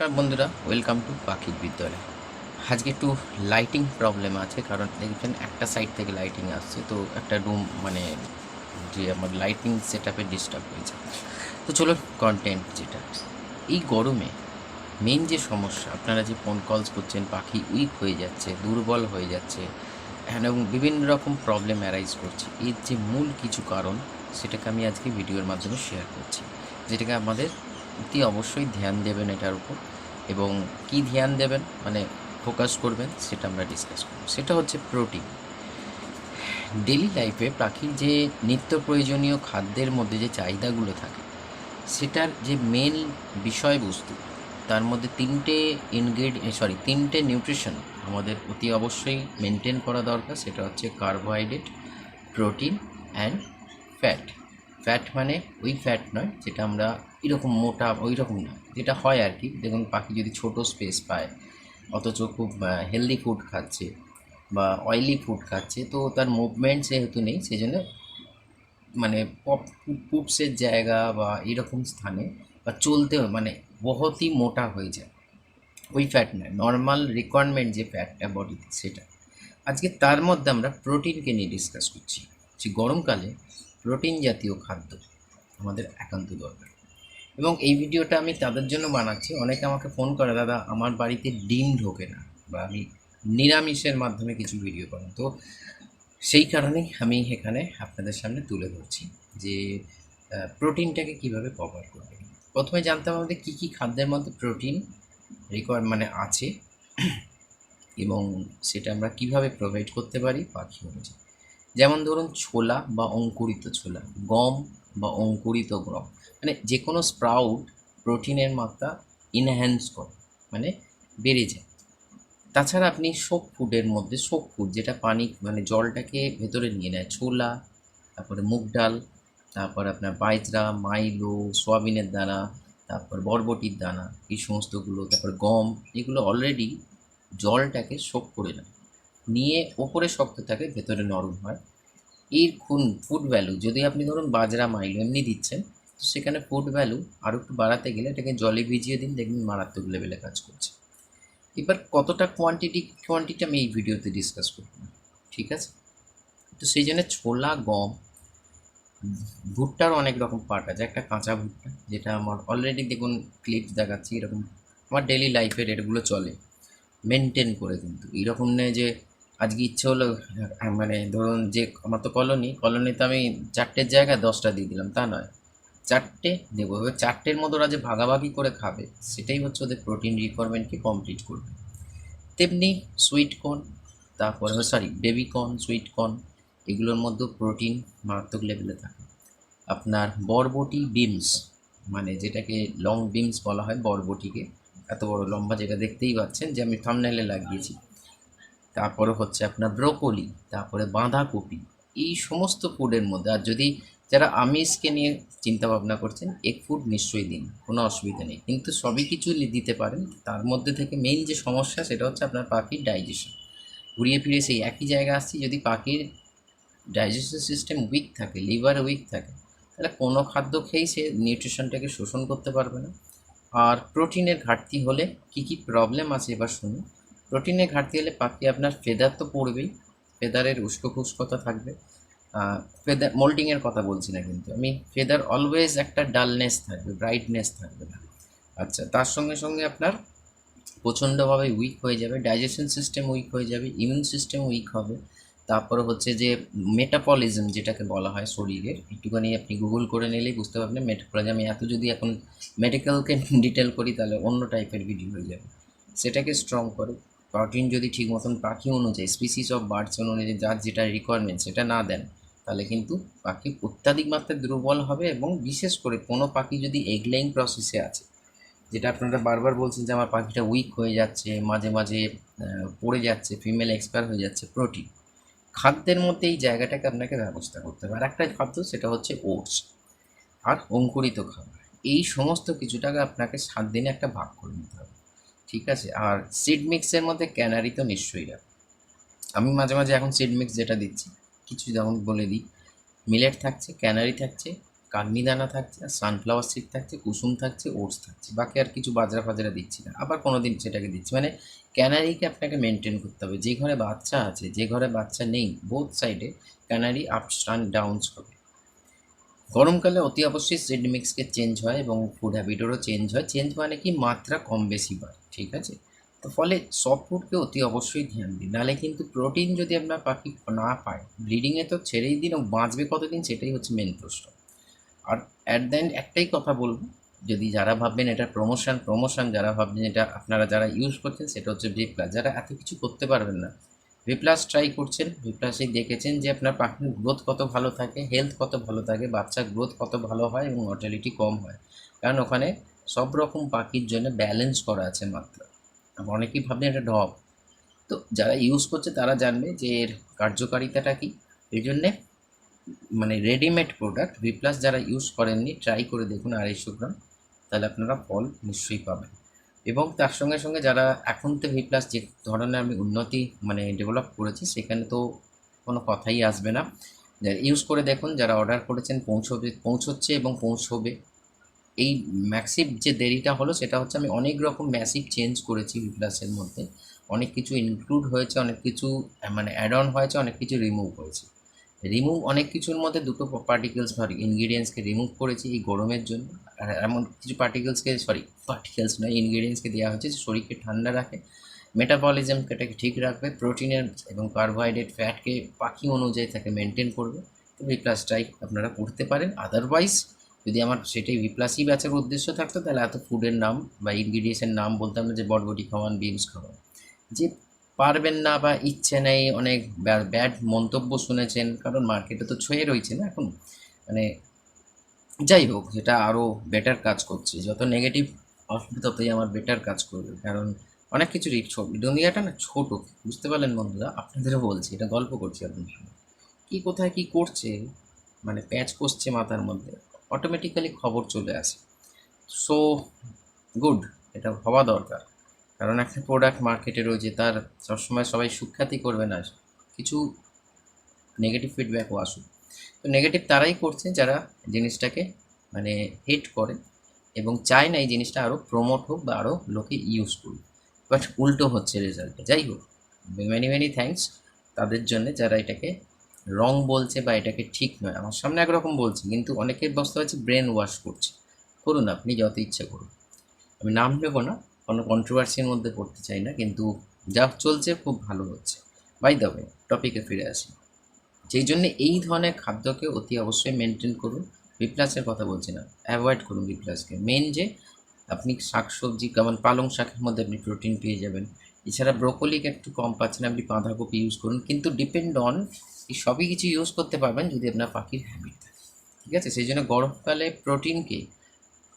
নমস্কার বন্ধুরা welcome to পাখির বিদ্যালয়। আজকে একটু লাইটিং প্রবলেম আছে, কারণ দেখবেন একটা সাইড থেকে লাইটিং আসছে, তো একটা রুম মানে যে আমার লাইটিং সেট আপে ডিস্টার্ব হয়েছে। তো চলো কন্টেন্ট যেটা। এই গরমে মেন যে সমস্যা, আপনারা যে ফোন কলস করছেন, পাখি উইক হয়ে যাচ্ছে, দুর্বল হয়ে যাচ্ছে হ্যাঁ এবং বিভিন্ন রকম প্রবলেম অ্যারাইজ করছে, এর যে মূল কিছু কারণ, সেটাকে আমি আজকে ভিডিওর মাধ্যমে শেয়ার করছি, যেটাকে আমাদের অতি অবশ্যই ধ্যান দেবেন এটার উপর। এবং কি ধ্যান দেবেন মানে ফোকাস করবেন, সেটা আমরা ডিসকাস করব। সেটা হচ্ছে প্রোটিন ডেলি লাইফে পাখির যে নিত্য প্রয়োজনীয় খাদ্যের মধ্যে যে চাহিদাগুলো থাকে, সেটার যে মেন বিষয়বস্তু, তার মধ্যে তিনটে ইনগ্রেড সরি তিনটে নিউট্রিশন আমাদের অতি অবশ্যই মেনটেন করা দরকার, সেটা হচ্ছে carbohydrate protein and fat fat মানে ওই ফ্যাট নয়, যেটা আমরা এরকম মোটা ওই রকম না যেটা হয় আর কি, দেখুন পাখি যদি ছোট স্পেস পায়, অথচ খুব হেলদি ফুড খাচ্ছে বা অয়েলি ফুড খাচ্ছে, তো তার মুভমেন্ট যেহেতু নেই সেই জন্য মানে পপ পুপসের জায়গা বা এরকম স্থানে বা চলতে মানে বহুতই মোটা হয়ে যায়। ওই ফ্যাট নয় নর্মাল রিকোয়ারমেন্ট যে ফ্যাটটা বডিতে সেটা। আজকে তার মধ্যে আমরা প্রোটিনকে নিয়ে ডিসকাস করছি। যে গরমকালে প্রোটিন জাতীয় খাদ্য আমাদের একান্ত দরকার। এবং এই ভিডিওটা আমি তাদের জন্য বানাচ্ছি। অনেকে আমাকে ফোন করে, দাদা, আমার বাড়িতে ডিম ঢোকে না বা আমি নিরামিষের মাধ্যমে কিছু ভিডিও করেন তো সেই কারণেই আমি এখানে আপনাদের সামনে তুলে ধরছি যে প্রোটিনটাকে কীভাবে কভার করবে প্রথমে জানতাম আমাদের কী কী খাদ্যের মধ্যে প্রোটিন রিকোয়ার মানে আছে এবং সেটা আমরা কীভাবে প্রোভাইড করতে পারি পাখি অনুযায়ী যেমন ধরুন ছোলা বা অঙ্কুরিত ছোলা, গম বা অঙ্কুরিত গ্রহ। মানে যে কোনো স্প্রাউট প্রোটিনের মাত্রা ইনহ্যান্স করে মানে বেড়ে যায়। তাছাড়া আপনি সোপ ফুডের মধ্যে সোপ ফুড যেটা পানি মানে জলটাকে ভেতরে নিয়ে নেয়, ছোলা, তারপরে মুগ ডাল, তারপর আপনার বাইজরা মাইলো, সোয়াবিনের দানা, তারপর বরবটির দানা, এই সমস্তগুলো, তারপর গম, এগুলো অলরেডি জলটাকে সোপ করে নেয়। নিয়ে ওপরে শক্ত থাকে ভেতরে নরম হয়। এর খুন ফুড ভ্যালু যদি আপনি ধরুন বাজরা, মাইল এমনি দিচ্ছেন, তো সেখানে ফুড ভ্যালু আরও একটু বাড়াতে গেলে এটাকে জলে ভিজিয়ে দিন, দেখবেন মারাত্মক লেভেলে কাজ করছে। এবার কতটা কোয়ান্টিটি কোয়ান্টিটি আমি এই ভিডিওতে ডিসকাস করব, ঠিক আছে? তো সেই জন্য ছোলা, গম, ভুট্টার অনেক রকম পার্ট আছে। একটা কাঁচা ভুট্টা, যেটা আমার অলরেডি দেখুন ক্লিপ দেখাচ্ছি, এরকম আমার ডেলি লাইফের এগুলো চলে। মেনটেন করে কিন্তু। এরকম নেই যে আজকে ইচ্ছে হলো মানে ধরুন যে আমার তো কলোনি, কলোনিতে আমি চারটের জায়গায় দশটা দিয়ে দিলাম, তা নয়। চারটে দেবো, এবার চারটের মতো ওরা যে ভাগাভাগি করে খাবে, সেটাই হচ্ছে ওদের প্রোটিন রিকোয়ারমেন্টকে কমপ্লিট করবে। তেমনি সুইট কর্ন তারপরে sorry baby corn sweet corn এগুলোর মধ্যেও প্রোটিন মারাত্মক লেভেলে থাকে। আপনার বরবটি বিমস মানে যেটাকে লং বিমস বলা হয়, বরবটিকে, এত বড় লম্বা যেটা দেখতেই পাচ্ছেন, যে আমি থামনেলে লাগিয়েছি। তারপরে হচ্ছে আপনার ব্রোকলি, তারপরে বাঁধাকপি, এই সমস্ত ফুডের মধ্যে। আর যদি যারা আমিষকে নিয়ে চিন্তা ভাবনা করছেন এগ ফুড নিশ্চয়ই দিন, কোনো অসুবিধা নেই। কিন্তু সবই কিছু দিতে পারেন। তার মধ্যে থেকে মেইন যে সমস্যা, সেটা হচ্ছে আপনার পাখির ডাইজেশন ঘুরিয়ে ফিরে সেই একই জায়গায় আসছি, যদি পাখির ডাইজেশন সিস্টেম উইক থাকে লিভার উইক থাকে, তাহলে কোনো খাদ্য খেয়েই সে নিউট্রিশনটাকে শোষণ করতে পারবে না। আর প্রোটিনের ঘাটতি হলে কি কি প্রবলেম আছে এবার শুনুন। প্রোটিনের ঘাটতি হলে পাখি আপনার ফেদার তো পড়বেই। ফেদারের উস্কো খুস্কতা থাকবে। ফেদার মোল্ডিংয়ের কথা বলছি না কিন্তু। আমি ফেদার অলওয়েজ একটা ডালনেস থাকবে ব্রাইটনেস থাকবে না। আচ্ছা তার সঙ্গে সঙ্গে আপনার প্রচণ্ডভাবে উইক হয়ে যাবে ডাইজেশন সিস্টেম উইক হয়ে যাবে ইমিউন সিস্টেম উইক হবে। তারপরে হচ্ছে যে মেটাপলিজম যেটাকে বলা হয় শরীরের, একটুখানি আপনি গুগল করে নিলেই বুঝতে পারবেন মেটাপলিজম আমি এত যদি এখন মেডিকেলকে ডিটেল করি তাহলে অন্য টাইপের ভিডিও হয়ে যাবে। সেটাকে স্ট্রং করে। প্রোটিন যদি ঠিক মতন পাখি অনুযায়ী স্পিসিস অফ বার্ডস অনুযায়ী যার যেটা রিকোয়ারমেন্ট সেটা না দেন, তাহলে কিন্তু পাখি অত্যাধিক মাত্রায় দুর্বল হবে এবং বিশেষ করে কোনো পাখি যদি এগলাইং প্রসেসে আছে, যেটা আপনারা বারবার বলছেন যে আমার পাখিটা উইক হয়ে যাচ্ছে, মাঝে মাঝে পড়ে যাচ্ছে ফিমেল এক্সপায়ার হয়ে যাচ্ছে প্রোটিন খাদ্যের মধ্যে এই জায়গাটাকে আপনাকে ব্যবস্থা করতে হবে। আর একটা খাদ্য সেটা হচ্ছে ওটস আর অঙ্কুরিত খাবার। এই সমস্ত কিছুটাকে আপনাকে সাত দিনে একটা ভাগ করে নিতে হবে। ঠিক আছে? আর সিড মিক্সের মধ্যে ক্যানারি তো নিশ্চয়ই রাখবে আমি মাঝে মাঝে এখন সিড মিক্স যেটা দিচ্ছি, কিছু যেমন বলে দিই। মিলেট থাকছে ক্যানারি থাকছে দানা থাকছে, আর সানফ্লাওয়ার সিড থাকছে, কুসুম থাকছে, ওটস থাকছে। বাকি আর কিছু বাজরা ফাজরা দিচ্ছি না। আবার কোনো দিন সেটাকে দিচ্ছি। মানে ক্যানারিকে আপনাকে মেনটেন করতে হবে। যে ঘরে বাচ্চা আছে, যে ঘরে বাচ্চা নেই বোথ সাইডে ক্যানারি আপস অ্যান্ড ডাউনস হবে। গরমকালে অতি অবশ্যই সিড মিক্সকে চেঞ্জ হয় এবং ফুড হ্যাবিটেরও চেঞ্জ হয়। চেঞ্জ মানে কি? মাত্রা কম বেশি বাড়ে। ঠিক আছে? তো ফলে ফুডকে অতি অবশ্যই ধ্যান দিন। নাহলে কিন্তু প্রোটিন যদি আপনার পাখি না পায় ব্লিডিংয়ে তো ছেড়েই দিন ও বাঁচবে কতদিন সেটাই হচ্ছে মেন প্রশ্ন। আর অ্যাট দ্য এন্ড একটাই কথা বলব, যদি যারা ভাববেন এটা প্রমোশন প্রমোশন যারা ভাবছেন এটা আপনারা যারা ইউজ করছেন সেটা হচ্ছে ভি প্লাস যারা এত কিছু করতে পারবেন না ভি প্লাস ট্রাই করছেন ভি প্লাসে দেখেছেন যে আপনার পাখির গ্রোথ কত ভালো থাকে হেলথ কত ভালো থাকে, বাচ্চার গ্রোথ কত ভালো হয় এবং মর্টালিটি কম হয়। কারণ ওখানে সব রকম পাখির জন্য ব্যালেন্স করা আছে মাত্রা। আবার অনেকেই ভাবছেন এটা ঢপ। তো যারা ইউজ করছে তারা জানবে যে এর কার্যকারিতাটা কী। এই জন্যে মানে রেডিমেড প্রোডাক্ট ভি প্লাস যারা ইউজ করেননি ট্রাই করে দেখুন আড়াইশো গ্রাম, তাহলে আপনারা ফল নিশ্চয়ই পাবেন। এবং তার সঙ্গে সঙ্গে যারা এখন তো ভি প্লাস যে ধরনের আমি উন্নতি মানে ডেভেলপ করেছি, সেখানে তো কোনো কথাই আসবে না। ইউজ করে দেখুন, যারা অর্ডার করেছেন, পৌঁছবে, পৌঁছচ্ছে এবং পৌঁছবে। এই ম্যাক্সিভ যে দেরিটা হলো সেটা হচ্ছে আমি অনেক রকম ম্যাসিভ চেঞ্জ করেছি প্লাসের মধ্যে। অনেক কিছু ইনক্লুড হয়েছে, অনেক কিছু মানে অ্যাড অন হয়েছে, অনেক কিছু রিমুভ হয়েছে। রিমুভ অনেক কিছুর মধ্যে দুটো পার্টিকেলস সরি ইনগ্রিডিয়েন্টসকে রিমুভ করেছি এই গরমের জন্য। আর এমন কিছু পার্টিকেলসকে সরি পার্টিকেলস নয় ইনগ্রিডিয়েন্টসকে দেওয়া হয়েছে শরীরকে ঠান্ডা রাখে মেটাবলিজমটাকে ঠিক রাখবে প্রোটিনের এবং কার্বোহাইড্রেট ফ্যাটকে পাখি অনুযায়ী তাকে মেনটেন করবে। তো ভি প্লাসটাই আপনারা করতে পারেন। আদারওয়াইজ যদি আমার সেটাই ভি প্লাসই ব্যাচের উদ্দেশ্য থাকতো, তাহলে এত ফুডের নাম বা ইনগ্রিডিয়েন্টসের নাম বলতাম না যে বটবটি খাওয়ান বিনস খাওয়ান যে পারবেন না বা ইচ্ছে নেই, অনেক ব্যাড মন্তব্য শুনেছেন, কারণ মার্কেটে তো ছয়ে রয়েছে না এখন। মানে যাই হোক, সেটা আরও বেটার কাজ করছে। যত নেগেটিভ আসবে, ততই আমার বেটার কাজ করবে। কারণ অনেক কিছু দুনিয়াটা না ছোটো। বুঝতে পারলেন বন্ধুরা? আপনাদেরও বলছি, এটা গল্প করছি আপনার সঙ্গে। কী কোথায় কী করছে? মানে প্যাচ কষছে মাথার মধ্যে। অটোমেটিক্যালি খবর চলে আসে। সো গুড এটা হওয়া দরকার। কারণ একটা প্রোডাক্ট মার্কেটে রয়েছে, তার সবসময় সবাই সুখ্যাতি করবে না। কিছু নেগেটিভ ফিডব্যাকও আসুক। তো নেগেটিভ তারাই করছে যারা জিনিসটাকে মানে হেট করে এবং চায় না এই জিনিসটা আরও প্রমোট হোক বা আরও লোকে ইউজ করুক। বাট উল্টো হচ্ছে রেজাল্টে যাই হোক মেনি মেনি থ্যাঙ্কস তাদের জন্য যারা এটাকে রং বলছে বা এটাকে ঠিক নয়, আমার সামনে একরকম বলছে, কিন্তু অনেকের বস্তা হচ্ছে ব্রেন ওয়াশ করছে। করুন আপনি যত ইচ্ছা করুন। আমি নাম নেব না, কোনো কন্ট্রোভার্সির মধ্যে পড়তে চাই না, কিন্তু যা চলছে খুব ভালো হচ্ছে। বাই ওয়ে টপিকে ফিরে আসি। যেই জন্য এই ধরনের খাদ্যকে অতি অবশ্যই মেনটেন করুন রিপ্লাসের কথা বলছি না অ্যাভয়েড করুন রিপ্লাসকে মেন যে, আপনি শাকসবজি, যেমন পালং শাকের মধ্যে আপনি প্রোটিন পেয়ে যাবেন এছাড়া ব্রোকলিকে একটু কম পাচ্ছেন আপনি, বাঁধাকপি ইউজ করুন। কিন্তু ডিপেন্ড অন এই সবই কিছু ইউজ করতে পারবেন যদি আপনার পাখির হ্যাবিট থাকে। ঠিক আছে? সেই জন্য গরমকালে প্রোটিনকে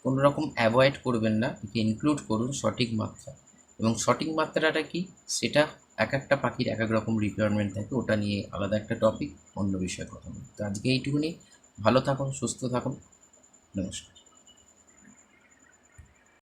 কোনো রকম অ্যাভয়েড করবেন না। একে ইনক্লুড করুন সঠিক মাত্রা। এবং সঠিক মাত্রাটা কি? সেটা এক একটা পাখির এক এক রকম রিকোয়ারমেন্ট থাকে। ওটা নিয়ে আলাদা একটা টপিক অন্য বিষয়ে কথা বলি তো আজকে এইটুকুনি। ভালো থাকুন, সুস্থ থাকুন। নমস্কার।